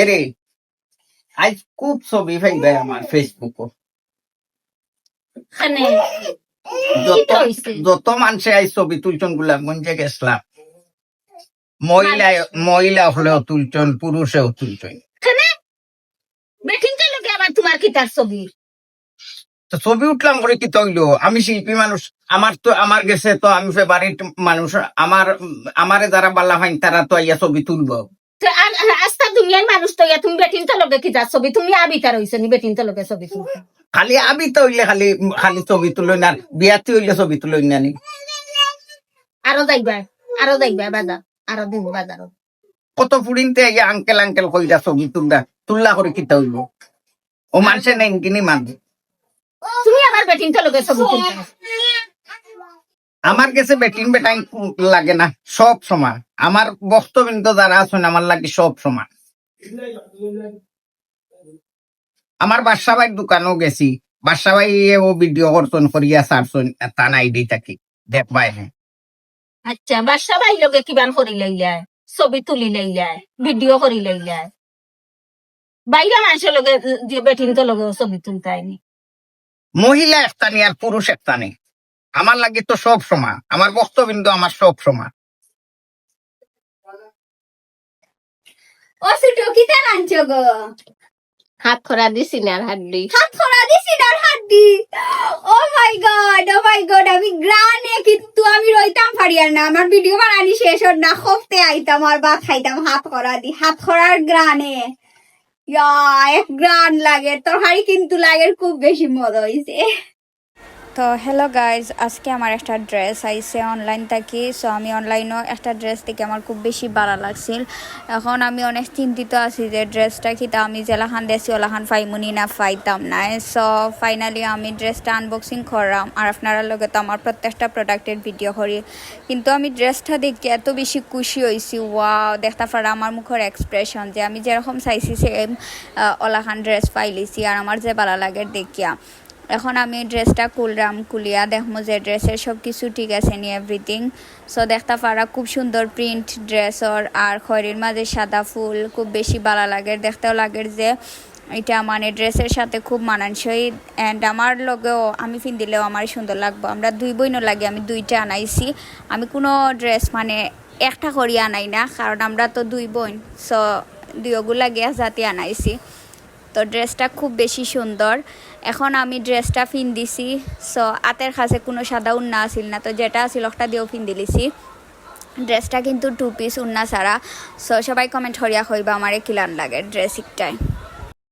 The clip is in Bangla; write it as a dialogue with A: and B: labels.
A: এরে আজ খুব ছবি পাইবে আমার ফেসবুকও
B: খানে
A: যত মানুষে আজ ছবি তুলছনগুলা মঞ্জে গেছিলাম। মহিলা মহিলা হলেও তুলছন পুরুষেও তুলছন
B: কে ছবি?
A: তো ছবি উঠলাম করে কি তৈল? আমি শিল্পী মানুষ আমার তো আমার গেছে তো আমি ফেভারিট মানুষ। আমার আমারে যারা বাল্লা হয় তারা তো ইয়া ছবি তুলবো।
B: আস্তা দুনিয়ার মানুষ তো তুমি বেঠিন তো লোকে কিতার ছবি? তুমি আবিতার হইছে নি বেঠিন তো লোকে ছবি
A: খালি আবি তো হইলে খালি খালি ছবি তুলো না বিয়াতে হইলে ছবি তুলো না নি।
B: আরও যাইবা আরও যাইবা বাজার আরও দিব বাজার
A: কত ফুড়িনতে ইয়া আঙ্কেল আঙ্কেল কইরা ছবি তুললা তুললা করে কি তৈল ও মানুষে নেই কিনি মানুষ
B: তুমি আবার বেঠিন তো লোকে ছবি তুলতে
A: আমার কাছে বেটিন বেটাইন লাগে না সব সময় আমার বক্তবৃন্দ যারা আছেন আমার লাগে সব সময় আমার ভাই দোকানও গেছি। ভাই ও ভিডিও করছেন করিয়া সারছেন তা নাই দি থাকি দেখবাই হ্যাঁ।
B: আচ্ছা বাসা ভাই লোকে কিবান করি লইলায় ছবি তুলি লইলায় ভিডিও করি লইলায় বাইরে মানুষের লোকে যে বেঠিন তো লোকে ছবি তুলতে আইনি
A: মহিলা একটানি আর পুরুষ একটানি আমার লাগে তো সব সময় আমার বক্তবৃন্দ আমার সব সময়
C: ও সুটো কিতা আনছো গো।
B: হাত খরা দিছি না হাড্ডি
C: হাত খরা দিছি ডার হাড্ডি ও মাই গড ও মাই গড আমি গ্রানে কিন্তু আমি রইতাম পারিয়ার না। আমার ভিডিও বানানি শেষ না খফতে আইতাম আর খাইতাম হাত খরা দি হাত খরার গ্রানে। ইয়া এক গ্রান লাগে তোর হাড়ি কিন্তু লাগে খুব বেশি মজা হইছে।
D: তো হ্যালো গাইজ আজকে আমার একটা ড্রেস আইছে অনলাইন থেকে। সো আমি অনলাইনও একটা ড্রেস থেকে আমার খুব বেশি ভালো লাগছিল। এখন আমি অনেক চিন্তিত আছি যে ড্রেসটা কি, তা আমি জেলাখান দেশি ওলাখান ফাইমুনি না ফাইতাম না সো ফাইনালি আমি ড্রেসটা আনবক্সিং করলাম। আর আপনারা লগে তো আমার প্রত্যেকটা প্রোডাক্টের ভিডিও করি। কিন্তু আমি ড্রেসটা দেখে এত বেশি খুশি হয়েছি। ওয়াও দেখতে পারা আমার মুখের এক্সপ্রেশন যে আমি যেরকম চাইছি সেম ওলাখান ড্রেস পাইলিছি। আর আমার যে ভালো লাগে দেখিয়া। এখন আমি ড্রেসটা কুলরাম কুলিয়া দেখব যে ড্রেসের সব কিছু ঠিক আছে নি এভরিথিং সো দেখতে পারা খুব সুন্দর প্রিন্ট ড্রেসর আর খয়েরির মাঝে সাদা ফুল, খুব বেশি ভালো লাগে, দেখতেও লাগে যে এটা মানে ড্রেসের সাথে খুব মানানসই অ্যান্ড আমার লগেও, আমি দিলেও আমার সুন্দর লাগবো। আমরা দুই বইনও লাগে, আমি দুইটা আনাইছি। আমি কোনো ড্রেস মানে একটা করি আনাই না, কারণ আমরা তো দুই বোন। সো দুইগুলা গিয়া জাতি আনাইছি। তো ড্রেসটা খুব বেশি সুন্দর। এখন আমি ড্রেসটা ফিন দিছি সো আতের কাছে কোনো সাদা উন্না আসিল না, তো যেটা আসিল ওটা দিয়েও ফিন দিলিছি ড্রেসটা কিন্তু টু পিস উন্না সারা সো সবাই কমেন্ট হরিয়া হইবা আমারে কিলান লাগে ড্রেস একটাই